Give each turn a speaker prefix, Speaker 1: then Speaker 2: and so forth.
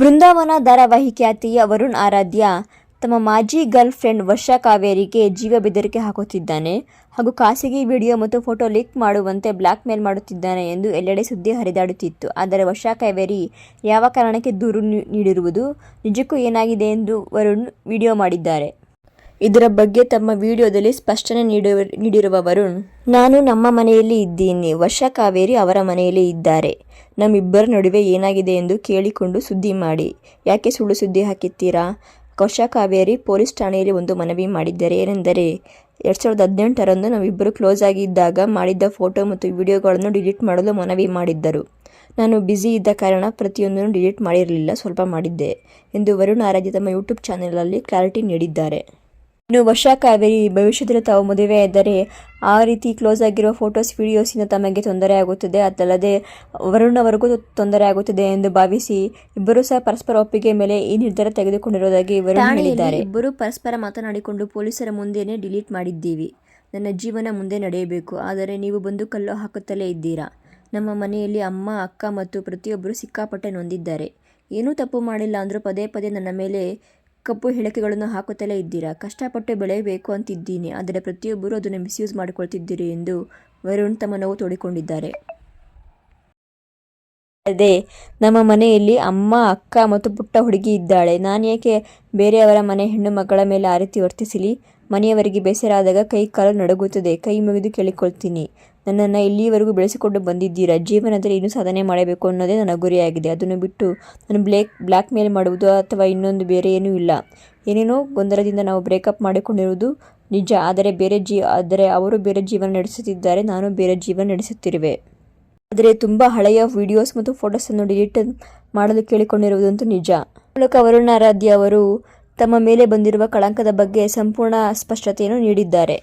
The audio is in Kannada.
Speaker 1: ಬೃಂದಾವನ ಧಾರಾವಾಹಿ ಖ್ಯಾತಿಯ ವರುಣ್ ಆರಾಧ್ಯ ತಮ್ಮ ಮಾಜಿ ಗರ್ಲ್ ಫ್ರೆಂಡ್ ವರ್ಷಾ ಕಾವೇರಿಗೆ ಜೀವ ಬೆದರಿಕೆ ಹಾಕುತ್ತಿದ್ದಾನೆ ಹಾಗೂ ಖಾಸಗಿ ವಿಡಿಯೋ ಮತ್ತು ಫೋಟೋ ಲೀಕ್ ಮಾಡುವಂತೆ ಬ್ಲ್ಯಾಕ್ ಮೇಲ್ ಮಾಡುತ್ತಿದ್ದಾನೆ ಎಂದು ಎಲ್ಲೆಡೆ ಸುದ್ದಿ ಹರಿದಾಡುತ್ತಿತ್ತು. ಆದರೆ ವರ್ಷಾ ಕಾವೇರಿ ಯಾವ ಕಾರಣಕ್ಕೆ ದೂರು ನೀಡಿರುವುದು ನಿಜಕ್ಕೂ ಏನಾಗಿದೆ ಎಂದು ವರುಣ್ ವಿಡಿಯೋ ಮಾಡಿದ್ದಾರೆ. ಇದರ ಬಗ್ಗೆ ತಮ್ಮ ವಿಡಿಯೋದಲ್ಲಿ ಸ್ಪಷ್ಟನೆ ನೀಡಿರುವ ವರುಣ್ ನಾನು ನಮ್ಮ ಮನೆಯಲ್ಲಿ ಇದ್ದೀನಿ. ವರ್ಷ ಕಾವೇರಿ ಅವರ ಮನೆಯಲ್ಲಿ ಇದ್ದಾರೆ. ನಮ್ಮಿಬ್ಬರ ನಡುವೆ ಏನಾಗಿದೆ ಎಂದು ಕೇಳಿಕೊಂಡು ಸುದ್ದಿ ಮಾಡಿ. ಯಾಕೆ ಸುಳ್ಳು ಸುದ್ದಿ ಹಾಕಿತ್ತೀರಾ? ವರ್ಷ ಕಾವೇರಿ ಪೊಲೀಸ್ ಠಾಣೆಯಲ್ಲಿ ಒಂದು ಮನವಿ ಮಾಡಿದ್ದಾರೆ. ಏನೆಂದರೆ, ಎರಡು ಸಾವಿರದ ಹದಿನೆಂಟರಂದು ನಾವಿಬ್ಬರು ಕ್ಲೋಸ್ ಆಗಿದ್ದಾಗ ಮಾಡಿದ್ದ ಫೋಟೋ ಮತ್ತು ವಿಡಿಯೋಗಳನ್ನು ಡಿಲೀಟ್ ಮಾಡಲು ಮನವಿ ಮಾಡಿದ್ದರು. ನಾನು ಬ್ಯುಸಿ ಇದ್ದ ಕಾರಣ ಪ್ರತಿಯೊಂದನ್ನು ಡಿಲೀಟ್ ಮಾಡಿರಲಿಲ್ಲ, ಸ್ವಲ್ಪ ಮಾಡಿದ್ದೆ ಎಂದು ವರುಣ್ ಆರಾಧ್ಯ ತಮ್ಮ ಯೂಟ್ಯೂಬ್ ಚಾನೆಲಲ್ಲಿ ಕ್ಲಾರಿಟಿ ನೀಡಿದ್ದಾರೆ. ಇನ್ನು ವರ್ಷಾ ಕಾವೇರಿ ಭವಿಷ್ಯದಲ್ಲಿ ತಾವು ಮದುವೆಯಾದರೆ ಆ ರೀತಿ ಕ್ಲೋಸ್ ಆಗಿರುವ ಫೋಟೋಸ್ ವಿಡಿಯೋಸಿಂದ ತಮಗೆ ತೊಂದರೆ ಆಗುತ್ತದೆ. ಅದಲ್ಲದೆ ವರುಣ್ ಅವರಿಗೂ ತೊಂದರೆ ಆಗುತ್ತದೆ ಎಂದು ಭಾವಿಸಿ ಇಬ್ಬರೂ ಸಹ ಪರಸ್ಪರ ಒಪ್ಪಿಗೆ ಮೇಲೆ ಈ ನಿರ್ಧಾರ ತೆಗೆದುಕೊಂಡಿರುವುದಾಗಿ ವರುಣ್ ಹೇಳಿದ್ದಾರೆ. ಇಬ್ಬರು ಪರಸ್ಪರ ಮಾತನಾಡಿಕೊಂಡು ಪೊಲೀಸರ ಮುಂದೆನೇ ಡಿಲೀಟ್ ಮಾಡಿದ್ದೀವಿ. ನನ್ನ ಜೀವನ ಮುಂದೆ ನಡೆಯಬೇಕು. ಆದರೆ ನೀವು ಬಂದು ಕಲ್ಲು ಹಾಕುತ್ತಲೇ ಇದ್ದೀರಾ? ನಮ್ಮ ಮನೆಯಲ್ಲಿ ಅಮ್ಮ ಅಕ್ಕ ಮತ್ತು ಪ್ರತಿಯೊಬ್ಬರು ಸಿಕ್ಕಾಪಟ್ಟೆ ನೊಂದಿದ್ದಾರೆ. ಏನೂ ತಪ್ಪು ಮಾಡಿಲ್ಲ ಅಂದರೂ ಪದೇ ಪದೇ ನನ್ನ ಮೇಲೆ ಕಪ್ಪು ಹೇಳಿಕೆಗಳನ್ನು ಹಾಕುತ್ತಲೇ ಇದ್ದೀರಾ? ಕಷ್ಟಪಟ್ಟು ಬೆಳೆಯಬೇಕು ಅಂತಿದ್ದೀನಿ, ಆದರೆ ಪ್ರತಿಯೊಬ್ಬರೂ ಅದನ್ನು ಮಿಸ್ಯೂಸ್ ಮಾಡಿಕೊಳ್ತಿದ್ದೀರಿ ಎಂದು ವರುಣ್ ತಮ್ಮ ನೋವು ತೋಡಿಕೊಂಡಿದ್ದಾರೆ. ಅದೇ, ನಮ್ಮ ಮನೆಯಲ್ಲಿ ಅಮ್ಮ, ಅಕ್ಕ ಮತ್ತು ಪುಟ್ಟ ಹುಡುಗಿ ಇದ್ದಾಳೆ. ನಾನು ಏಕೆ ಬೇರೆಯವರ ಮನೆ ಹೆಣ್ಣು ಮಕ್ಕಳ ಮೇಲೆ ಆ ರೀತಿ ವರ್ತಿಸಲಿ? ಮನೆಯವರಿಗೆ ಬೇಸರ ಆದಾಗ ಕೈ ಕಾಲು ನಡುಗುತ್ತದೆ. ಕೈ ಮುಗಿದು ಕೇಳಿಕೊಳ್ತೀನಿ. ನನ್ನನ್ನು ಇಲ್ಲಿಯವರೆಗೂ ಬೆಳೆಸಿಕೊಂಡು ಬಂದಿದ್ದೀರಾ? ಜೀವನದಲ್ಲಿ ಇನ್ನೂ ಸಾಧನೆ ಮಾಡಬೇಕು ಅನ್ನೋದೇ ನನ್ನ ಗುರಿಯಾಗಿದೆ. ಅದನ್ನು ಬಿಟ್ಟು ನಾನು ಬ್ಲೇಕ್ ಬ್ಲ್ಯಾಕ್ ಮೇಲ್ ಮಾಡುವುದು ಅಥವಾ ಇನ್ನೊಂದು ಬೇರೆ ಏನೂ ಇಲ್ಲ. ಏನೇನೋ ಗೊಂದಲದಿಂದ ನಾವು ಬ್ರೇಕಪ್ ಮಾಡಿಕೊಂಡಿರುವುದು ನಿಜ. ಆದರೆ ಬೇರೆ ಜೀ, ಆದರೆ ಅವರು ಬೇರೆ ಜೀವನ ನಡೆಸುತ್ತಿದ್ದಾರೆ. ನಾನು ಬೇರೆ ಜೀವನ ನಡೆಸುತ್ತಿರುವೆ. ಆದರೆ ತುಂಬ ಹಳೆಯ ವಿಡಿಯೋಸ್ ಮತ್ತು ಫೋಟೋಸನ್ನು ಡಿಲೀಟ್ ಮಾಡಲು ಕೇಳಿಕೊಂಡಿರುವುದಂತೂ ನಿಜ. ಮೂಲಕ ವರುಣ್ ಆರಾಧ್ಯ ಅವರು ತಮ್ಮ ಮೇಲೆ ಬಂದಿರುವ ಕಳಂಕದ ಬಗ್ಗೆ ಸಂಪೂರ್ಣ ಸ್ಪಷ್ಟತೆಯನ್ನು ನೀಡಿದ್ದಾರೆ.